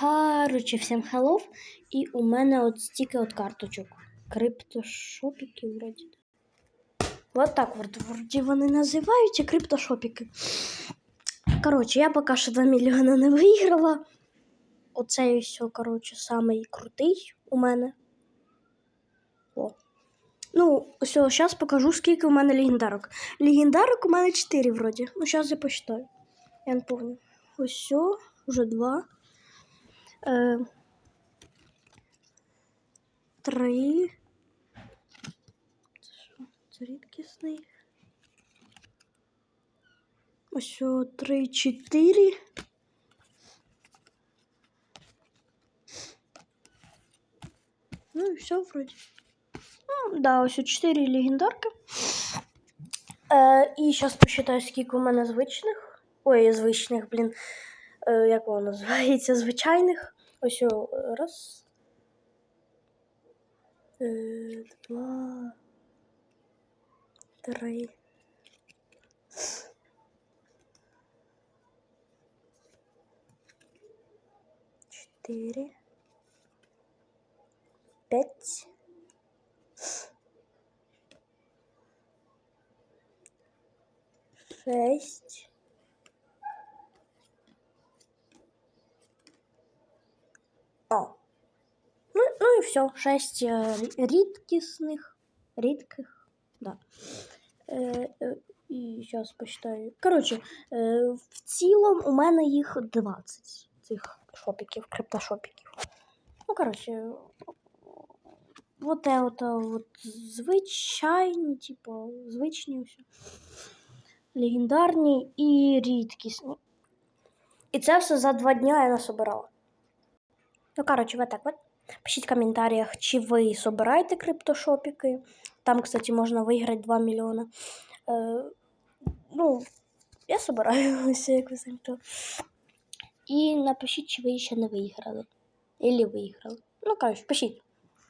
Короче, всім хеллоу. І у мене от стільки от карточок. Криптошопіки вроді. Вот так вот вроді вони називаються криптошопіки. Короче, я поки що 2 мільйони не виграла. Оце все, коротше, самий крутий у мене. О. Ну, все, зараз покажу, скільки у мене легендарок. Легендарок у мене 4 вроді. Ну, зараз я посчитаю. Я не помню. Ось, все, уже 2 три. Це що? Це рідкісний. Ось три, чотири. Ну і все вроді. Ну, да, ось 4 легендарки. Е, і зараз посчитаю, скільки у мене звичних. Ой, звичних, блін. Е, як воно називається? Звичайних. Ось о, раз. Е, два. Три. Чотири. П'ять. Шесть. Все. Шесть э, рідкісних. Рідких. Да. Е, е, і зараз посчитаю. Коротше, е, в цілому у мене їх 20 цих шопіків, криптошопіків. Ну, коротше, вот это вот звичайні, типу, звичні все. Легендарні і рідкісні. І це все за два дня я насобирала. Ну, коротше, вот так вот. Пишіть в коментарях, чи ви собираєте криптошопіки. Там, кстати, можна виграти 2 мільйони. Е, ну, я собираю як ви самі. І напишіть, чи ви ще не виграли. Ілі виграли. Ну, коротше, пишіть.